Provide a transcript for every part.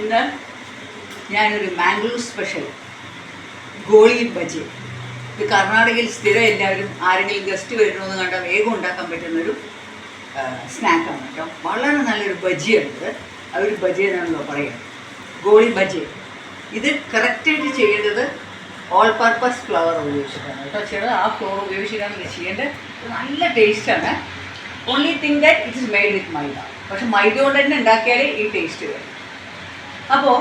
ഇന്ന് ഞാനൊരു Mangalore special. Goalie bajji ഇത് കർണാടകയിൽ സ്ഥിരം എല്ലാവരും ആരെങ്കിലും ഗസ്റ്റ് വരണമെന്ന് കണ്ടാൽ വേഗം ഉണ്ടാക്കാൻ പറ്റുന്നൊരു സ്നാക്കാണ് കേട്ടോ. വളരെ നല്ലൊരു ബജിയുണ്ട്. ആ ഒരു ബജി എന്നാണല്ലോ പറയുക. ഗോളി ബജി. ഇത് കറക്റ്റായിട്ട് ചെയ്യേണ്ടത് ഓൾ പർപ്പസ് ഫ്ലവർ ഉപയോഗിച്ചിട്ടാണ് കേട്ടോ. ചെറുത് ആ ഫ്ലവർ ഉപയോഗിച്ചിട്ടാണ് ഇത് ചെയ്യേണ്ടത്. നല്ല ടേസ്റ്റാണ് only thing that it is made with maida. പക്ഷെ മൈദ കൊണ്ട് തന്നെ ഉണ്ടാക്കിയാലേ ഈ ടേസ്റ്റ് വരും. അപ്പോൾ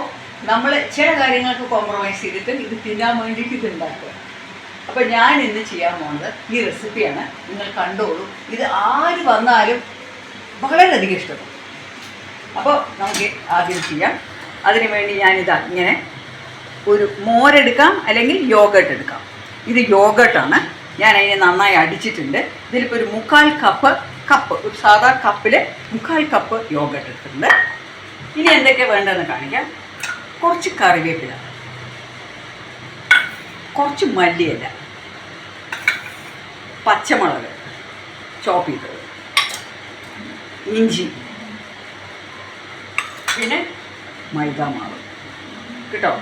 നമ്മൾ ചില കാര്യങ്ങൾക്ക് കോംപ്രമൈസ് ചെയ്തിട്ട് ഇത് തിന്നാൻ വേണ്ടിയിട്ട് ഇത് ഉണ്ടാക്കുക. അപ്പോൾ ഞാൻ ഇന്ന് ചെയ്യാൻ പോകുന്നത് ഈ റെസിപ്പിയാണ് നിങ്ങൾ കണ്ടോളൂ. ഇത് ആര് വന്നാലും വളരെയധികം ഇഷ്ടപ്പെടും. അപ്പോൾ നമുക്ക് ആദ്യം ചെയ്യാം. അതിനു വേണ്ടി ഞാനിത് ഇങ്ങനെ ഒരു മോരെടുക്കാം അല്ലെങ്കിൽ യോഗട്ട് എടുക്കാം. ഇത് യോഗട്ടാണ് ഞാൻ അതിനെ നന്നായി അടിച്ചിട്ടുണ്ട്. ഇതിലിപ്പോൾ ഒരു മുക്കാൽ കപ്പ് കപ്പ് ഒരു സാധാ കപ്പിൽ മുക്കാൽ കപ്പ് യോഗട്ട് എടുത്തിട്ടുണ്ട്. ഇനി എന്തൊക്കെ വേണ്ടതെന്ന് കാണിക്കാം. കുറച്ച് കറിവേപ്പില. കുറച്ച് മല്ലിയില. പച്ചമുളക്. ചോപ്പ് ചെയ്തത് ഇഞ്ചി. പിന്നെ മൈദാമാവ്. കേട്ടോ?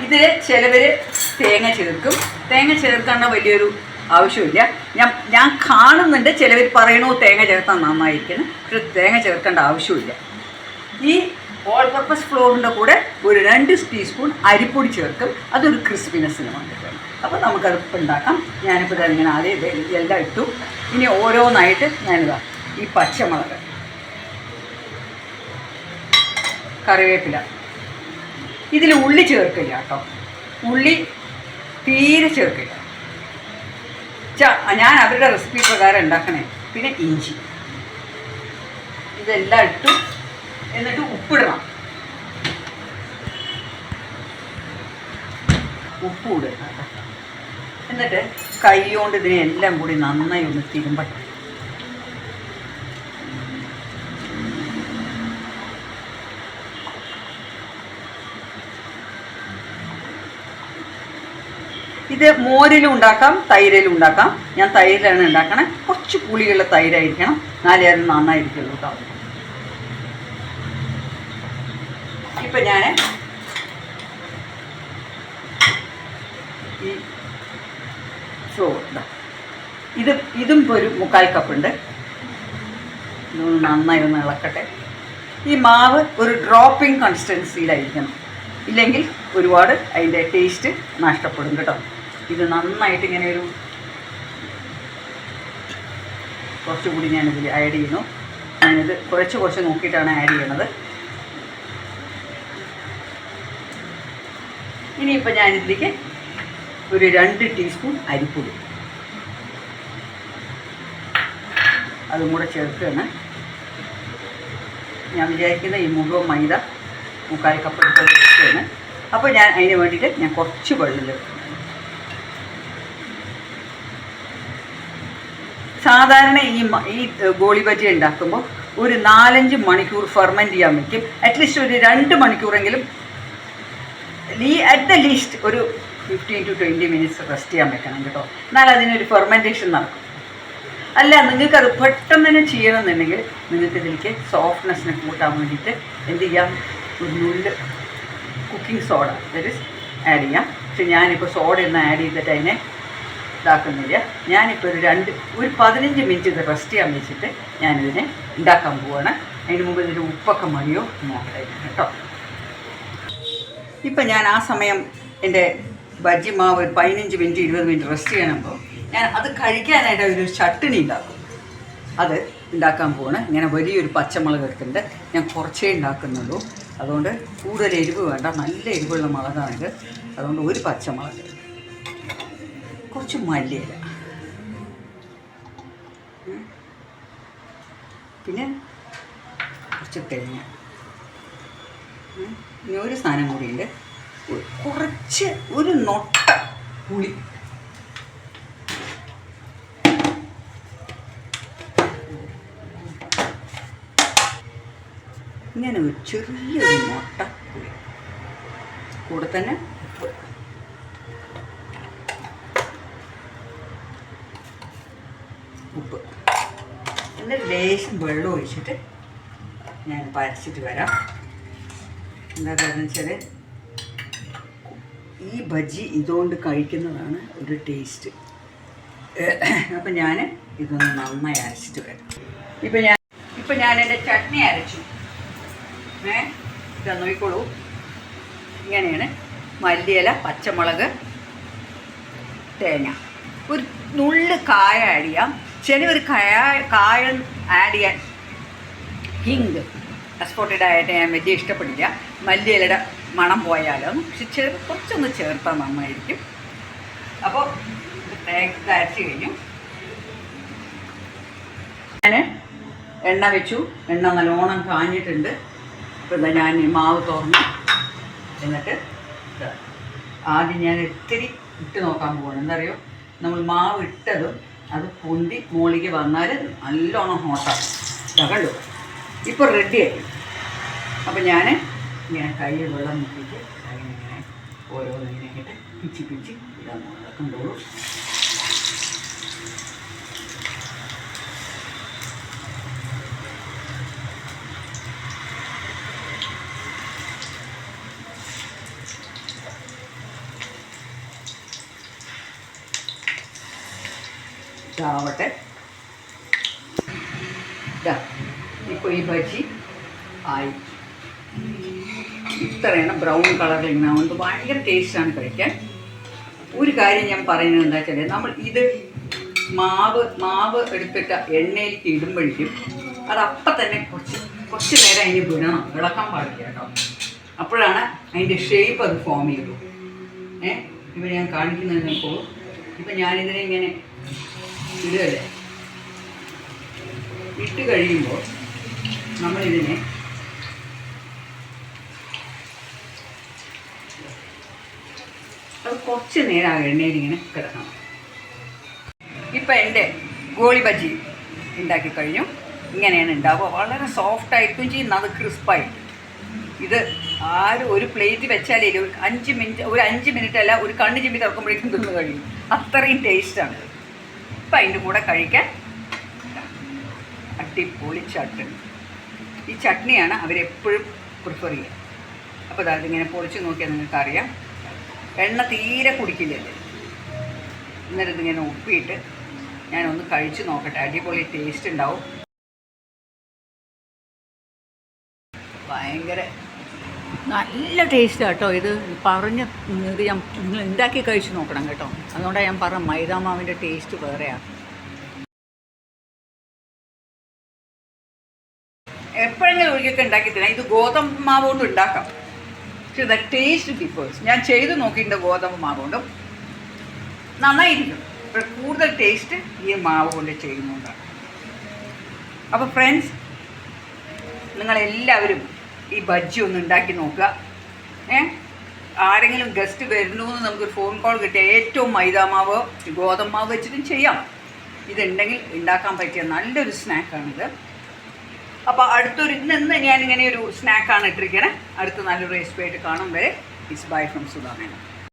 ഇത് ചിലവർ തേങ്ങ ചേർക്കും തേങ്ങ ചേർക്കേണ്ട വലിയൊരു ആവശ്യമില്ല. ഞാൻ ഞാൻ കാണുന്നുണ്ട് ചിലവർ പറയണു തേങ്ങ ചേർത്താൽ നന്നായിരിക്കുന്നു. പക്ഷെ തേങ്ങ ചേർക്കേണ്ട ആവശ്യമില്ല. ഈ പർപ്പസ് ഫ്ലോറിന്റെ കൂടെ ഒരു രണ്ട് ടീസ്പൂൺ അരിപ്പൊടി ചേർക്കും അതൊരു ക്രിസ്പിനെസ്സിന് വേണ്ടിയിട്ടാണ് അപ്പോൾ നമുക്കത് ഉണ്ടാക്കാം. ഞാനിപ്പോൾ ഇങ്ങനെ ആദ്യം എല്ലാം ഇട്ടു. ഇനി ഓരോന്നായിട്ട് ഞാനിതാ ഈ പച്ചമുളക് കറിവേപ്പില. ഇതിൽ ഉള്ളി ചേർക്കില്ല കേട്ടോ. ഉള്ളി തീരെ ചേർക്കില്ല. ഞാൻ അവരുടെ റെസിപ്പി പ്രകാരം ഉണ്ടാക്കണേ. പിന്നെ ഇഞ്ചി. ഇതെല്ലാം ഇട്ടു. എന്നിട്ട് ഉപ്പിടണം. ഉപ്പ് ഇടുക എന്നിട്ട് കൈ കൊണ്ട് ഇതിനെ എല്ലാം കൂടി നന്നായി ഒന്ന് തിരുമ്പട്ടെ ഇത് മോരിലും ഉണ്ടാക്കാം തൈരിലും ഉണ്ടാക്കാം. ഞാൻ തൈരിലാണ് ഉണ്ടാക്കണേ. കുറച്ച് പുളിയുള്ള തൈരായിരിക്കണം. എന്നാലേ അത് നന്നായിരിക്കുള്ളൂ കേട്ടോ. ഇപ്പം ഞാൻ ഈ ഫ്ലോർ ഇത്. ഇതും ഒരു മുക്കാൽ കപ്പുണ്ട് ഇതൊന്ന് നന്നായി ഒന്ന് ഇളക്കട്ടെ. ഈ മാവ് ഒരു ഡ്രോപ്പിംഗ് കൺസിസ്റ്റൻസിയിലായിരിക്കണം ഇല്ലെങ്കിൽ ഒരുപാട് അതിന്റെ ടേസ്റ്റ് നഷ്ടപ്പെടും കേട്ടോ. ഇത് നന്നായിട്ട് ഇങ്ങനെ ഒരു കുറച്ചുകൂടി ഞാനിതിൽ ആഡ് ചെയ്യുന്നു. ഞാനിത് കുറച്ച് കുറച്ച് നോക്കിയിട്ടാണ് ആഡ് ചെയ്യണത്. ഇനിയിപ്പോൾ ഞാനിതിലേക്ക് ഒരു രണ്ട് ടീസ്പൂൺ അരിപ്പൊടി. അതും കൂടെ ചേർക്കുകയാണ്. ഞാൻ വിചാരിക്കുന്ന ഈ മുഴുവൻ മൈദ മുക്കാൽ കപ്പ് ചേർക്കുകയാണ് അപ്പോൾ ഞാൻ അതിന് വേണ്ടിയിട്ട് ഞാൻ കുറച്ച് വെള്ളം സാധാരണ ഈ ഈ ഗോളി ബജി ഉണ്ടാക്കുമ്പോൾ ഒരു നാലഞ്ച് മണിക്കൂർ ഫെർമെന്റ് ചെയ്യാൻ വയ്ക്കും അറ്റ്ലീസ്റ്റ് ഒരു രണ്ട് മണിക്കൂറെങ്കിലും ലീ അറ്റ് ദ ലീസ്റ്റ് ഒരു fifteen to twenty minutes rest ചെയ്യാൻ വെക്കണം കേട്ടോ. എന്നാൽ അതിനൊരു ഫെർമെന്റേഷൻ നടക്കും. അല്ല നിങ്ങൾക്കത് പെട്ടെന്ന് തന്നെ ചെയ്യണമെന്നുണ്ടെങ്കിൽ നിങ്ങൾക്ക് ഇതിലേക്ക് സോഫ്റ്റ്നെസ്സിനെ കൂട്ടാൻ വേണ്ടിയിട്ട് എന്ത് ചെയ്യാം? ഒരു നുല്ല് cooking soda that is add ചെയ്യാം. പക്ഷെ ഞാനിപ്പോൾ സോഡ ഒന്ന് ആഡ് ചെയ്തിട്ട് അതിനെ ഇതാക്കുന്നില്ല. ഞാനിപ്പോൾ ഒരു രണ്ട് ഒരു പതിനഞ്ച് മിനിറ്റ് ഇത് റെസ്റ്റ് ചെയ്യാൻ വെച്ചിട്ട് ഞാനിതിനെ ഉണ്ടാക്കാൻ പോവാണ്. അതിന് മുമ്പ് ഇതിന്റെ ഉപ്പൊക്കെ മതിയോ നോക്കട്ടെ കേട്ടോ. ഇപ്പം ഞാൻ ആ സമയം എന്റെ ബജ്ജി മാവ് ഒരു പതിനഞ്ച് മിനിറ്റ് ഇരുപത് മിനിറ്റ് റെസ്റ്റ് ചെയ്യണമ്പോൾ ഞാൻ അത് കഴിക്കാനായിട്ട് ഒരു ചട്ടിണി ഉണ്ടാക്കും. അത് ഉണ്ടാക്കാൻ പോവാണ്. ഇങ്ങനെ വലിയൊരു പച്ചമുളക് എടുക്കുന്നുണ്ട് ഞാൻ കുറച്ചേ ഉണ്ടാക്കുന്നുള്ളൂ. അതുകൊണ്ട് കൂടുതൽ എരിവ് വേണ്ട. നല്ല എരിവുള്ള മുളകാണിത്. അതുകൊണ്ട് ഒരു പച്ചമുളക്. കുറച്ച് മല്ലിയില. പിന്നെ കുറച്ച് തേങ്ങ. ഇനി ഒരു സാധനം കൂടിയുണ്ട് കുറച്ച് ഒരു നൊട്ട പുളി. ഇങ്ങനെ ഒരു ചെറിയൊരു മുട്ട പുളി. കൂടെ തന്നെ ഉപ്പ്. ഉപ്പ്. എന്നിട്ട് ലേശം വെള്ളം ഒഴിച്ചിട്ട് ഞാൻ പരച്ചിട്ട് വരാം. എന്താ പറയുക വെച്ചാൽ ഈ ബജി ഇതുകൊണ്ട് കഴിക്കുന്നതാണ് ഒരു ടേസ്റ്റ്. അപ്പം ഞാൻ ഇതൊന്ന് നന്നായി അരച്ചിട്ട് വരാം. ഇപ്പം ഞാൻ ഇപ്പം ഞാൻ എന്റെ ചട്നി അരച്ചു. ഏ? ഇതാ നോക്കിക്കോളൂ. ഇങ്ങനെയാണ് മല്ലിയില പച്ചമുളക് തേങ്ങ. ഒരു നുള്ള് കായ ആഡ് ചെയ്യാം. ശരി ഒരു കായ കായ ആഡ് ചെയ്യാൻ ഹിങ്ക്. എക്സ്പോർട്ടഡ് ആയിട്ട് ഞാൻ വലിയ ഇഷ്ടപ്പെടില്ല. മല്ലിയിലയുടെ മണം പോയാലും പക്ഷെ ചെറു കുറച്ചൊന്ന് ചേർത്താൽ നന്നായിരിക്കും. അപ്പോൾ അരച്ച് കഴിഞ്ഞു. ഞാൻ എണ്ണ വെച്ചു. എണ്ണ നല്ലോണം കാഞ്ഞിട്ടുണ്ട്. അപ്പോൾ എന്താ ഞാൻ മാവ് തുറന്നു. എന്നിട്ട് ഇതാ. ആദ്യം ഞാൻ ഇത്തിരി ഇട്ട് നോക്കാൻ പോവാണ്. എന്തറിയോ നമ്മൾ മാവ് ഇട്ടതും അത് പൊന്തി മുകളിലേക്ക് വന്നാൽ നല്ലോണം ഹോട്ടാകും ഇതകള്ളൂ ഇപ്പോൾ റെഡിയായി അപ്പോൾ ഞാൻ ഇങ്ങനെ കയ്യിൽ വെള്ളം മുക്കിയിട്ട് അതിനെ ഇങ്ങനെ ഓരോന്നിങ്ങനെ പിച്ചി പിച്ചി ഇടാൻ കണ്ടോളൂ ഇതാവട്ടെ. ഇതാ. ഇപ്പോൾ ഈ ബജി ആയി. ഇത്രയാണ് ബ്രൗൺ കളറിൽ ഇങ്ങനെ ആവുന്നത് ഭയങ്കര ടേസ്റ്റാണ് കഴിക്കാൻ. ഒരു കാര്യം ഞാൻ പറയുന്നത് എന്താ വെച്ചാൽ നമ്മൾ ഇത് മാവ് മാവ് എടുത്തിട്ട എണ്ണയിലേക്ക് ഇടുമ്പോഴേക്കും അത് അപ്പം തന്നെ കുറച്ച് കുറച്ച് നേരം അതിന് വിടണം. ഇളക്കാൻ പാടില്ല കേട്ടോ. അപ്പോഴാണ് അതിന്റെ ഷേപ്പ് അത് ഫോം ചെയ്തു. ഏ? ഇപ്പം ഞാൻ കാണിക്കുന്നത് നോക്കൂ ഇപ്പം ഞാനിതിനെ ഇങ്ങനെ ഇടുകയല്ലേ? ഇട്ട് കഴിയുമ്പോൾ നമ്മളിതിനെ അത് കുറച്ച് നേരം ആ എണ്ണയിലിങ്ങനെ കിടക്കണം. ഇപ്പം എന്റെ ഗോളി ബജി ഉണ്ടാക്കി കഴിഞ്ഞു. ഇങ്ങനെയാണ് ഉണ്ടാവുക. വളരെ സോഫ്റ്റ് ആയിരിക്കും ചെയ്യുന്നത്. അത് ക്രിസ്പായിട്ട് ഇത് ആരും ഒരു പ്ലേറ്റ് വെച്ചാലേ ഒരു അഞ്ച് മിനിറ്റ് ഒരു അഞ്ച് മിനിറ്റ് അല്ല ഒരു കണ്ണ് ചിമ്മി തുറക്കുമ്പോഴേക്കും തിന്ന് കഴിയും. അത്രയും ടേസ്റ്റാണ് ഇപ്പം അതിന്റെ കൂടെ കഴിക്കാൻ അടിപൊളി ചട്നി. ഈ ചട്നിയാണ് അവരെപ്പോഴും പ്രിഫർ ചെയ്യുക. അപ്പോൾ അതായത് ഇങ്ങനെ പൊളിച്ച് നോക്കിയാൽ നിങ്ങൾക്ക് അറിയാം എണ്ണ തീരെ കുടിക്കില്ലല്ലേ? എന്നിട്ട് ഇതിങ്ങനെ ഉപ്പിയിട്ട് ഞാനൊന്ന് കഴിച്ച് നോക്കട്ടെ. അടിപൊളി ടേസ്റ്റ് ഉണ്ടാവും. ഭയങ്കര നല്ല ടേസ്റ്റ് കേട്ടോ ഇത്. പറഞ്ഞ് ഇത് ഞാൻ നിങ്ങൾ ഉണ്ടാക്കി കഴിച്ച് നോക്കണം കേട്ടോ. അതുകൊണ്ടാണ് ഞാൻ പറഞ്ഞ മൈദാമാവിന്റെ ടേസ്റ്റ് വേറെയാണ് എപ്പോഴെങ്കിലും ഒരിക്കലൊക്കെ ഉണ്ടാക്കി തരാം ഇത് ഗോതമ്പ് മാവ് കൊണ്ട് ഉണ്ടാക്കാം. പക്ഷെ ദ ടേസ്റ്റ് ഡിഫേഴ്സ് ഞാൻ ചെയ്ത് നോക്കിയിട്ടുണ്ട് ഗോതമ്പ് മാവ് കൊണ്ടും നന്നായിരിക്കും. പക്ഷെ കൂടുതൽ ടേസ്റ്റ് ഈ മാവ് കൊണ്ട് ചെയ്യുന്നുണ്ടാണ് അപ്പോൾ ഫ്രണ്ട്സ് നിങ്ങളെല്ലാവരും ഈ ബജ്ജി ഒന്ന് ഉണ്ടാക്കി നോക്കുക. ഏ? ആരെങ്കിലും ഗസ്റ്റ് വരുന്നു എന്ന് നമുക്കൊരു ഫോൺ കോൾ കിട്ടിയ ഏറ്റവും മൈദാമാവ് ഗോതമ്പ് മാവ് വെച്ചിട്ടും ചെയ്യാം. ഇതുണ്ടെങ്കിൽ ഉണ്ടാക്കാൻ പറ്റിയ നല്ലൊരു സ്നാക്കാണിത് അപ്പോൾ അടുത്തൊരു ഇന്ന് ഞാനിങ്ങനെ ഒരു സ്നാക്കാണ് ഇട്ടിരിക്കണേ. അടുത്ത നല്ലൊരു റെസിപ്പി ആയിട്ട് കാണും വരെ. It's bye from സുധാമേന